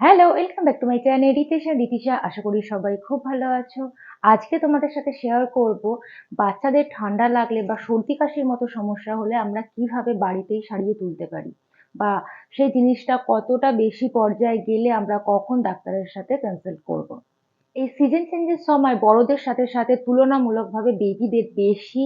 Hello welcome back to my channel Ritesha Ritisha আশা করি সবাই খুব ভালো আছো আজকে তোমাদের সাথে শেয়ার করব বাচ্চাদের ঠান্ডা লাগলে বা সর্দি কাশির মতো সমস্যা হলে আমরা কীভাবে বাড়িতেই সারিয়ে তুলতে পারি বা সেই জিনিসটা কতটা বেশি পর্যায়ে গেলে আমরা কখন ডাক্তারের সাথে কনসাল্ট করব। এই সিজন চেঞ্জের সময় বড়দের সাথে সাথে তুলনামূলকভাবে বেবিদের বেশি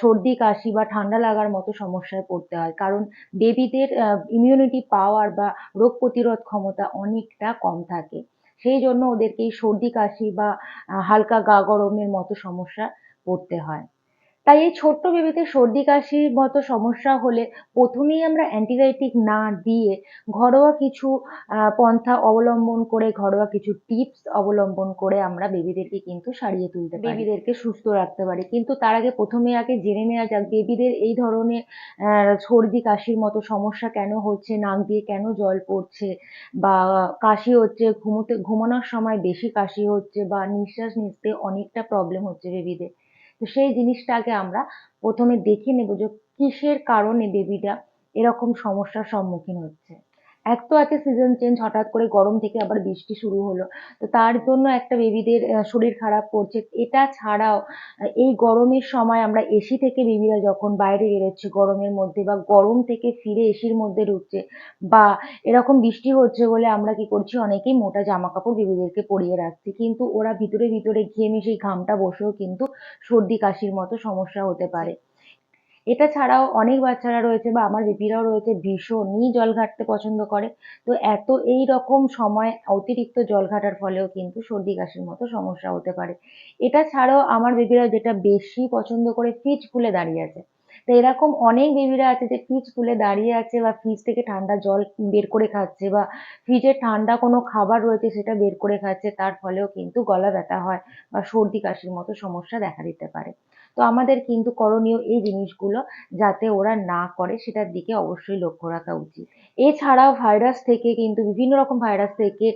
সর্দি, কাশি বা ঠান্ডা লাগার মতো সমস্যায় পড়তে হয়। কারণ বেবিদের ইমিউনিটি পাওয়ার বা রোগ প্রতিরোধ ক্ষমতা অনেকটা কম থাকে। সেই জন্য ওদেরকে সর্দি, কাশি বা হালকা গা গরমের মতো সমস্যা পড়তে হয়। তাই এই ছোট্ট বেবিতে সর্দি, কাশির মতো সমস্যা হলে প্রথমেই আমরা অ্যান্টিবায়োটিক না দিয়ে ঘরোয়া কিছু পন্থা অবলম্বন করে, ঘরোয়া কিছু টিপস অবলম্বন করে আমরা বেবিদেরকে কিন্তু সারিয়ে তুলতে পারি। বেবিদেরকে সুস্থ রাখতে পারি। কিন্তু তার আগে প্রথমে আগে জেনে নেওয়া যাক বেবিদের এই ধরনের সর্দি, কাশির মতো সমস্যা কেন হচ্ছে, নাক দিয়ে কেন জল পড়ছে বা কাশি হচ্ছে, ঘুমোতে, ঘুমানোর সময় বেশি কাশি হচ্ছে বা নিঃশ্বাস নিতে অনেকটা প্রবলেম হচ্ছে বেবিদের তো সেই জিনিসটাকে আমরা প্রথমে দেখে নেব যে কিসের কারণে বেবিটা এরকম সমস্যার সম্মুখীন হচ্ছে। এক তো আছে সিজন চেঞ্জ হঠাৎ করে গরম থেকে আবার বৃষ্টি শুরু হলো। তো তার জন্য একটা বেবিদের শরীর খারাপ করছে। এটা ছাড়াও এই গরমের সময় আমরা এসি থেকে বেবিরা যখন বাইরে বেরোচ্ছে, গরমের মধ্যে বা গরম থেকে ফিরে এসির মধ্যে ঢুকছে বা এরকম বৃষ্টি হচ্ছে বলে আমরা কি করছি? অনেকেই মোটা জামা কাপড় বেবিদেরকে পরিয়ে রাখছি। কিন্তু ওরা ভিতরে ভিতরে ঘেমে সেই ঘামটা বসেও কিন্তু সর্দি কাশির মতো সমস্যা হতে পারে। এটা ছাড়াও অনেক বাচ্চারা রয়েছে বা আমার বেবিরাও রয়েছে, ভীষণই জল ঘাটতে পছন্দ করে। তো এত এই রকম সময় অতিরিক্ত জল ঘাটার ফলেও কিন্তু সর্দি কাশির মতো সমস্যা হতে পারে। এটা ছাড়াও আমার বেবিরা যেটা বেশি পছন্দ করে ফ্রিজ খুলে দাঁড়িয়ে আছে। তো এরকম অনেক বেবিরা আছে যে ফ্রিজ খুলে দাঁড়িয়ে আছে বা ফ্রিজ থেকে ঠান্ডা জল বের করে খাচ্ছে বা ফ্রিজে ঠান্ডা কোনো খাবার রয়েছে সেটা বের করে খাচ্ছে, তার ফলেও কিন্তু গলা ব্যথা হয় বা সর্দি কাশির মতো সমস্যা দেখা দিতে পারে। তো আমাদের কিন্তু করণীয় এই জিনিসগুলো যাতে ওরা না করে, সেটার দিকে অবশ্যই লক্ষ্য রাখা উচিত। এছাড়াও ভাইরাস থেকে কিন্তু বিভিন্ন রকম ভাইরাস থেকে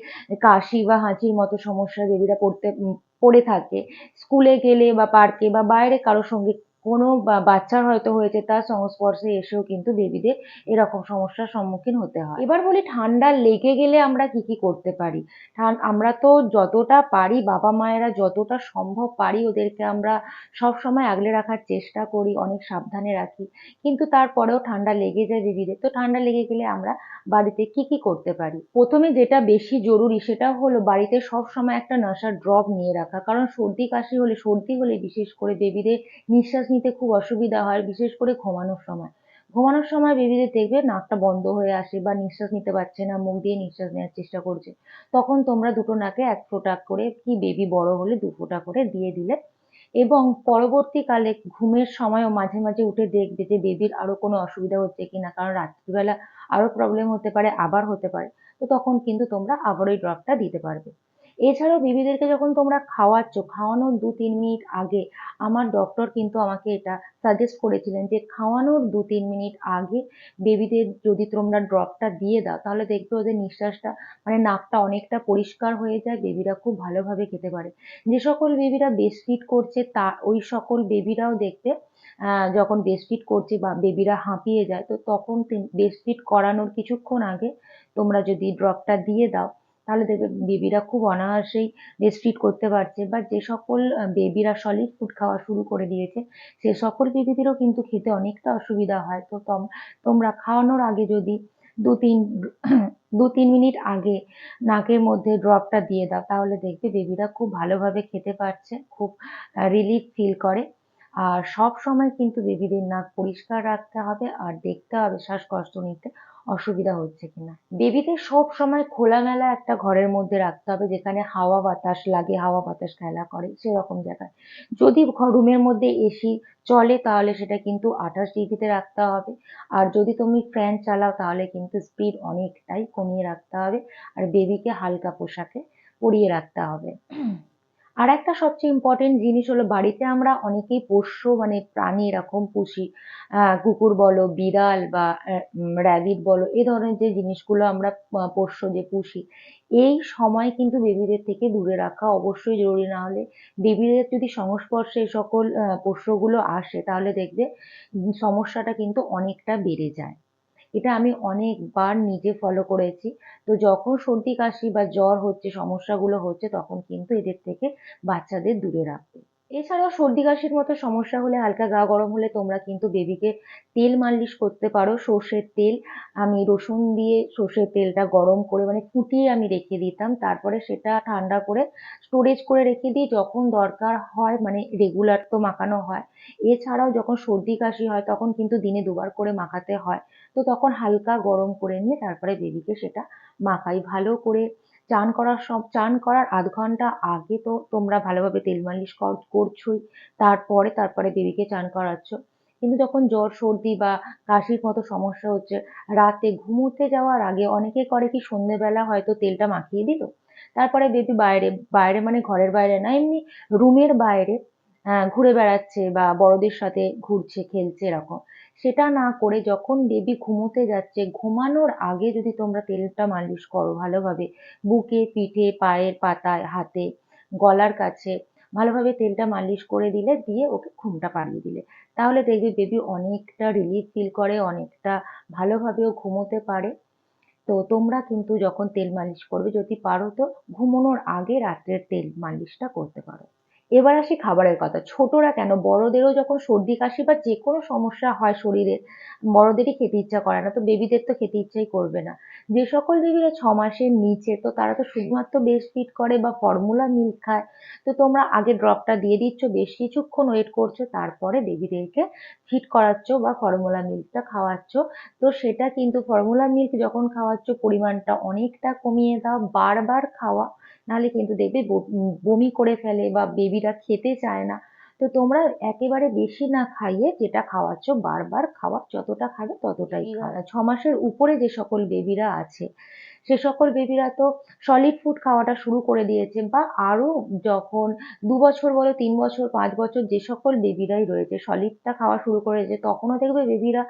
কাশি বা হাঁচির মতো সমস্যা বেবিরা পড়তে পড়ে থাকে। স্কুলে গেলে বা পার্কে বা বাইরে কারোর সঙ্গে কোনো বাচ্চার হয়তো হয়েছে, তার সংস্পর্শে এসেও কিন্তু বেবিদের এরকম সমস্যার সম্মুখীন হতে হয়। এবার বলি ঠান্ডা লেগে গেলে আমরা কি কি করতে পারি? আমরা তো যতটা পারি, বাবা মায়েরা যতটা সম্ভব পারি ওদেরকে আমরা সব সময় আগলে রাখার চেষ্টা করি, অনেক সাবধানে রাখি। কিন্তু তারপরেও ঠান্ডা লেগে যায় বেবিদের তো ঠান্ডা লেগে গেলে আমরা বাড়িতে কি কি করতে পারি? প্রথমে যেটা বেশি জরুরি সেটা হলো বাড়িতে সব সময় একটা নশার ড্রপ নিয়ে রাখা। কারণ সর্দি, কাশি হলে, সর্দি হলে বিশেষ করে বেবিদের নিঃশ্বাস নিতে খুব অসুবিধা হয়, বিশেষ করে ঘুমানোর সময়। ঘুমানোর সময় বেবিদের দেখবে নাকটা বন্ধ হয়ে আসে বা নিঃশ্বাস নিতে পারছে না, মুখ দিয়ে নিঃশ্বাস নেওয়ার চেষ্টা করছে। তখন তোমরা দুটো নাকে এক ফোঁটা করে কি বেবি বড় হলে দু ফোঁটা করে দিয়ে দিলে। এবং পরবর্তীকালে ঘুমের সময়ও মাঝে মাঝে উঠে দেখবে যে বেবির আরও কোনো অসুবিধা হচ্ছে কিনা, কারণ রাত্রিবেলা আরও প্রবলেম হতে পারে, আবার হতে পারে। তো তখন কিন্তু তোমরা আবার ওই ড্রপটা দিতে পারবে। এছাড়াও বেবিদেরকে যখন তোমরা খাওয়াচ্ছ খাওয়ানোর দু তিন মিনিট আগে আমার ডক্টর কিন্তু আমাকে এটা সাজেস্ট করেছিলেন যে খাওয়ানোর দু তিন মিনিট আগে বেবিদের যদি তোমরা ড্রপটা দিয়ে দাও তাহলে দেখবে ওদের নিঃশ্বাসটা মানে নাকটা অনেকটা পরিষ্কার হয়ে যায় বেবিরা খুব ভালোভাবে খেতে পারে। যে সকল বেবিরা বেস্ট করছে তা ওই সকল বেবিরাও আহ, যখন বেস্ট ফিড করছে বা বেবিরা হাঁপিয়ে যায় তো তখন বেস্ট ফিড করানোর কিছুক্ষণ আগে তোমরা যদি ড্রপটা দিয়ে দাও তাহলে দেখবে বেবিরা খুব অনায়াসেই ফিড করতে পারছে। বা যে সকল বেবিরা সলিড ফুড খাওয়া শুরু করে দিয়েছে, সে সকল বেবিদেরও কিন্তু খেতে অনেকটা অসুবিধা হয়। তো তম- তোমরা খাওয়ানোর আগে যদি দু তিন দু তিন মিনিট আগে নাকের মধ্যে ড্রপটা দিয়ে দাও, তাহলে দেখবে বেবিরা খুব ভালোভাবে খেতে পারছে, খুব রিলিফ ফিল করে। আর সব সময় কিন্তু বেবিদের নাক পরিষ্কার রাখতে হবে, আর দেখতে হবে, শ্বাসকষ্ট নিতে। অসুবিধা হচ্ছে কিনা। বেবিদের সব সময় খোলামেলা একটা ঘরের মধ্যে রাখতে হবে, যেখানে হাওয়া বাতাস লাগে, হাওয়া বাতাস খেলা করে, সেরকম জায়গায়। যদি রুমের মধ্যে এসি চলে, তাহলে সেটা কিন্তু আঠাশ ডিগ্রিতে রাখতে হবে। আর যদি তুমি ফ্যান চালাও, তাহলে কিন্তু স্পিড অনেকটাই কমিয়ে রাখতে হবে। আর বেবিকে হালকা পোশাকে পরিয়ে রাখতে হবে। আর একটা সবচেয়ে ইম্পর্টেন্ট জিনিস হলো বাড়িতে আমরা অনেকেই পোষ্য মানে প্রাণী এরকম পুষি। কুকুর বলো, বিড়াল বা র্যাবিট বলো, এ ধরনের যে জিনিসগুলো আমরা পোষ্য যে পুষি, এই সময় কিন্তু বেবিদের থেকে দূরে রাখা অবশ্যই জরুরি। না হলে বেবিদের যদি সংস্পর্শে সকল পোষ্যগুলো আসে, তাহলে দেখবে সমস্যাটা কিন্তু অনেকটা বেড়ে যায়। এটা আমি অনেকবার নিজে ফলো করেছি। তো যখন সর্দি, কাশি বা জ্বর হচ্ছে, সমস্যাগুলো হচ্ছে, তখন কিন্তু এদের থেকে বাচ্চাদের দূরে রাখবে। এছাড়াও সর্দি কাশির মতো সমস্যা হলে হালকা গা গরম হলে তোমরা কিন্তু বেবিকে তেল মালিশ করতে পারো। সর্ষের তেল আমি রসুন দিয়ে সর্ষের তেলটা গরম করে মানে ফুটিয়ে আমি রেখে দিতাম। তারপরে সেটা ঠান্ডা করে স্টোরেজ করে রেখে দিই যখন দরকার হয় মানে রেগুলার তো মাখানো হয়। এছাড়াও যখন সর্দি কাশি হয় তখন কিন্তু দিনে দুবার করে মাখাতে হয়। তো তখন হালকা গরম করে নিয়ে তারপরে বেবিকে সেটা মাখাই। ভালো করে চান করার সব চান করার আধ ঘণ্টা আগে তো তোমরা ভালোভাবে তেল মালিশ করছোই। তারপরে তারপরে বেবিকে চান করাচ্ছ। কিন্তু যখন জ্বর, সর্দি বা কাশির মতো সমস্যা হচ্ছে, রাতে ঘুমোতে যাওয়ার আগে অনেকে করে কি, সন্ধেবেলা হয়তো তেলটা মাখিয়ে দিল। তারপরে বেবি বাইরে বাইরে মানে ঘরের বাইরে না, এমনি রুমের বাইরে ঘুরে বেড়াচ্ছে বা বড়দের সাথে ঘুরছে, খেলছে এরকম। সেটা না করে যখন বেবি ঘুমোতে যাচ্ছে, ঘুমানোর আগে যদি তোমরা তেলটা মালিশ করো ভালোভাবে, বুকে, পিঠে, পায়ের পাতায়, হাতে, গলার কাছে, ভালোভাবে তেলটা মালিশ করে দিলে, দিয়ে ওকে ঘুমটা পাড়িয়ে দিলে। তাহলে দেখবে বেবি অনেকটা রিলিফ ফিল করে, অনেকটা ভালোভাবেও ঘুমোতে পারে। তো তোমরা কিন্তু যখন তেল মালিশ করবে, যদি পারো তো ঘুমানোর আগে রাত্রের তেল মালিশটা করতে পারো। এবার আসি খাবারের কথা। ছোটরা কেন? বড়দেরও যখন সর্দি, কাশি বা যে কোনো সমস্যা হয় শরীরে, বড়দেরই খেতে ইচ্ছা করে না। তো বেবিদের তো খেতে ইচ্ছাই করবে না। যে সকল বেবিরা ছ মাসের নিচে, তো তারা তো শুধুমাত্র বেস্ট ফিট করে বা ফর্মুলা মিল্ক খায়। তো তোমরা আগে ড্রপটা দিয়ে দিচ্ছ, বেশ কিছুক্ষণ ওয়েট করছ, তারপরে বেবিদেরকে ফিট করাচ্ছ বা ফর্মুলা মিল্কটা খাওয়াচ্ছ। তো সেটা কিন্তু ফর্মুলা মিল্ক যখন খাওয়াচ্ছ, পরিমাণটা অনেকটা কমিয়ে দাও, বারবার খাওয়া। নাহলে কিন্তু দেখবে বমি করে ফেলে বা বেবিরা খেতে চায় না। তো তোমরা একেবারে বেশি না খাইয়ে যেটা খাওয়াচ্ছ বারবার খাওয়া যতটা খাবে ততটাই খাওয়া। ছ মাসের উপরে যে সকল বেবিরা আছে সে সকল বেবিরা তো সলিড ফুড খাওয়াটা শুরু করে দিয়েছে বা আরও যখন দু বছর বলো তিন বছর পাঁচ বছর যে সকল বেবিরাই রয়েছে সলিডটা খাওয়া শুরু করেছে তখনও দেখবে বেবিরা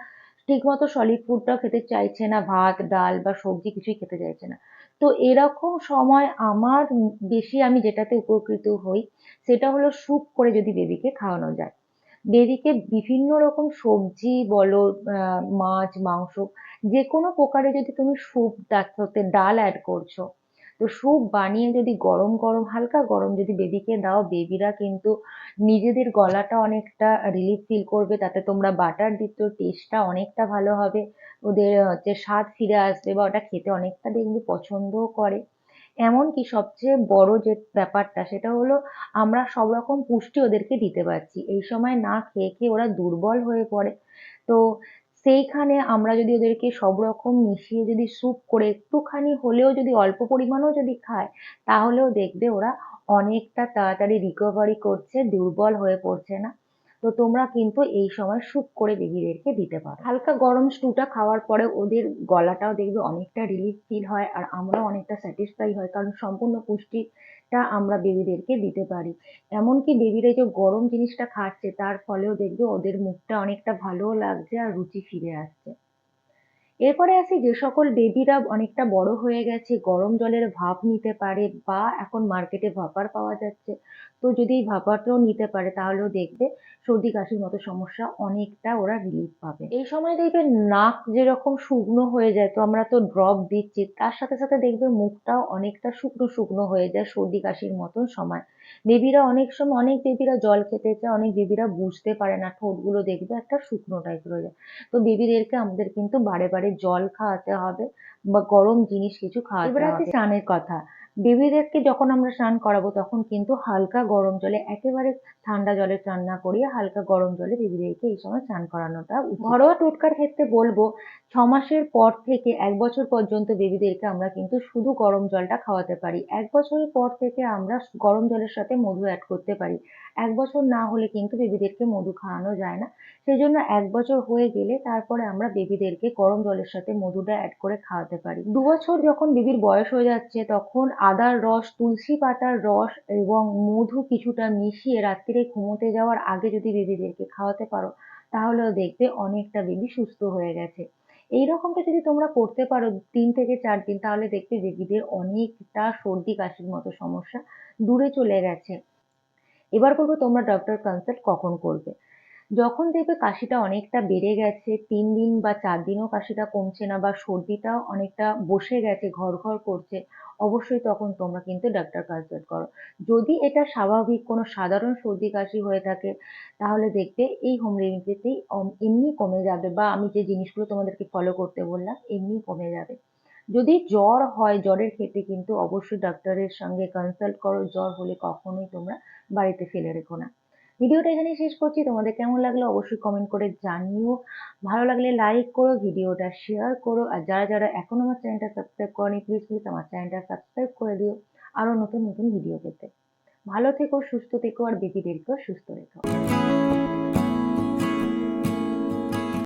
ঠিকমতো সলিড ফুডটা খেতে চাইছে না ভাত ডাল বা সবজি কিছুই খেতে চাইছে না। তো এরকম সময় আমার বেশি আমি যেটাতে উপকৃত হই, সেটা হলো স্যুপ করে যদি বেবিকে খাওয়ানো যায়। বেবিকে বিভিন্ন রকম সবজি বলো মাছ, মাংস যে কোনো প্রকারে যদি তুমি স্যুপ, তার সাথে ডাল অ্যাড করছ তো স্যুপ বানিয়ে যদি গরম গরম, হালকা গরম যদি বেবিকে দাও, বেবিরা কিন্তু নিজেদের গলাটা অনেকটা রিলিফ ফিল করবে। তাতে তোমরা বাটার দিচ্ছ টেস্টটা অনেকটা ভালো হবে। ওদের, হচ্ছে স্বাদ ফিরে আসবে বা ওটা খেতে অনেকটা দেখবি পছন্দও করে। এমনকি সবচেয়ে বড় যে ব্যাপারটা, সেটা হলো আমরা সব রকম পুষ্টি ওদেরকে দিতে পারছি। এই সময় না খেয়ে খেয়ে ওরা দুর্বল হয়ে পড়ে। তো সেইখানে আমরা যদি ওদেরকে সব রকম মিশিয়ে যদি স্যুপ করে একটুখানি হলেও যদি অল্প পরিমাণেও যদি খায়, তাহলেও দেখবে ওরা অনেকটা তাড়াতাড়ি রিকভারি করছে, দুর্বল হয়ে পড়ছে না। তো তোমরা কিন্তু এই সময় স্যুপ করে বেবিদেরকে দিতে পারো। হালকা গরম স্টুটা খাওয়ার পরে ওদের গলাটাও দেখবে অনেকটা রিলিফ ফিল হয় আর আমরাও অনেকটা স্যাটিসফাই হয়, কারণ সম্পূর্ণ পুষ্টিটা আমরা বেবিদেরকে দিতে পারি। এমনকি বেবিরা যে গরম জিনিসটা খাচ্ছে, তার ফলেও দেখবে ওদের মুখটা অনেকটা ভালোও লাগছে আর রুচি ফিরে আসছে। এরপরে আসি যে সকল বেবিরা অনেকটা বড় হয়ে গেছে, গরম জলের ভাপ নিতে পারে বা এখন মার্কেটে ভাপার পাওয়া যাচ্ছে। তো যদি ভাপাটাও নিতে পারে, তাহলেও দেখবে সর্দি কাশির মতো সমস্যা অনেকটা ওরা রিলিফ পাবে। এই সময় দেখবে নাক যেরকম শুকনো হয়ে যায় তো আমরা তো ড্রপ দিচ্ছি তার সাথে সাথে দেখবে মুখটাও অনেকটা শুকনো শুকনো হয়ে যায় সর্দি কাশির মতন সময়। বেবিরা অনেক সময় অনেক বেবিরা জল খেতে চায় অনেক বেবিরা বুঝতে পারে না ঠোঁটগুলো দেখবে একটা শুকনো টাইপের হয়ে যায়। তো বেবিদেরকে আমাদের কিন্তু বারে বারে জল খাওয়াতে হবে বা গরম জিনিস কিছু খাওয়াতে হবে এবার আছে স্নানের কথা। বেবিদেরকে যখন আমরা স্নান করাবো তখন কিন্তু হালকা গরম জলে একেবারে ঠান্ডা জলে স্নান না করিয়ে হালকা গরম জলে দিদিদেরকে এই সময় স্নান করানোটা ঘরোয়া টোটকার ক্ষেত্রে বলব ছ মাসের পর থেকে এক বছর পর্যন্ত বেবিদেরকে আমরা কিন্তু শুধু গরম জলটা খাওয়াতে পারি। এক বছরের পর থেকে আমরা গরম জলের সাথে মধু অ্যাড করতে পারি। এক বছর না হলে কিন্তু বেবিদেরকে মধু খাওয়ানো যায় না। সেই জন্য এক বছর হয়ে গেলে তারপরে আমরা বেবিদেরকে গরম জলের সাথে মধুটা অ্যাড করে খাওয়াতে পারি। দু বছর যখন বেবির বয়স হয়ে যাচ্ছে, তখন আদার রস, তুলসী পাতার রস এবং মধু কিছুটা মিশিয়ে রাত্রিরে ঘুমোতে যাওয়ার আগে যদি বেবিদেরকে খাওয়াতে পারো, তাহলেও দেখবে অনেকটা বেবি সুস্থ হয়ে গেছে। এই রকমটা যদি তোমরা করতে পারো তিন থেকে চার দিন, তাহলে দেখবে রোগীদের অনেকটা সর্দি কাশির মতো সমস্যা দূরে চলে গেছে। এবার বলব তোমরা ডক্টর কনসাল্ট কখন করবে? যখন দেখবে কাশিটা অনেকটা বেড়ে গেছে, ৩ দিন বা ৪ দিনও কাশিটা কমছে না বা সর্দিটাও অনেকটা বসে গেছে, ঘর-ঘর করছে, অবশ্যই তখন তোমরা কিন্তু ডাক্তার কনসাল্ট করো। যদি এটা স্বাভাবিক কোনো সাধারণ সর্দি-কাশি হয়ে থাকে তাহলে দেখবে এই হোম রেমেডিতেই এমনি কমে যাবে বা আমি যে জিনিসগুলো তোমাদেরকে ফলো করতে বললাম এমনি কমে যাবে। যদি জ্বর হয়, জ্বরের ক্ষেত্রে কিন্তু অবশ্যই ডাক্তারের সঙ্গে কনসাল্ট করো। জ্বর হলে কখনোই তোমরা বাড়িতে ফেলে রেখো না। ভিডিওটা এখানেই শেষ করছি। তোমাদের কেমন লাগল অবশ্যই কমেন্ট করে জানিও। ভালো লাগলে লাইক করো, ভিডিওটা শেয়ার করো। আর যারা, যারা এখনও আমার চ্যানেলটা সাবস্ক্রাইব করেনি প্লিজ, প্লিজ আমার চ্যানেলটা সাবস্ক্রাইব করে দিও আরও নতুন, নতুন ভিডিও পেতে। ভালো থেকো, সুস্থ থেকো আর বেবিদেরকেও সুস্থ রেখো।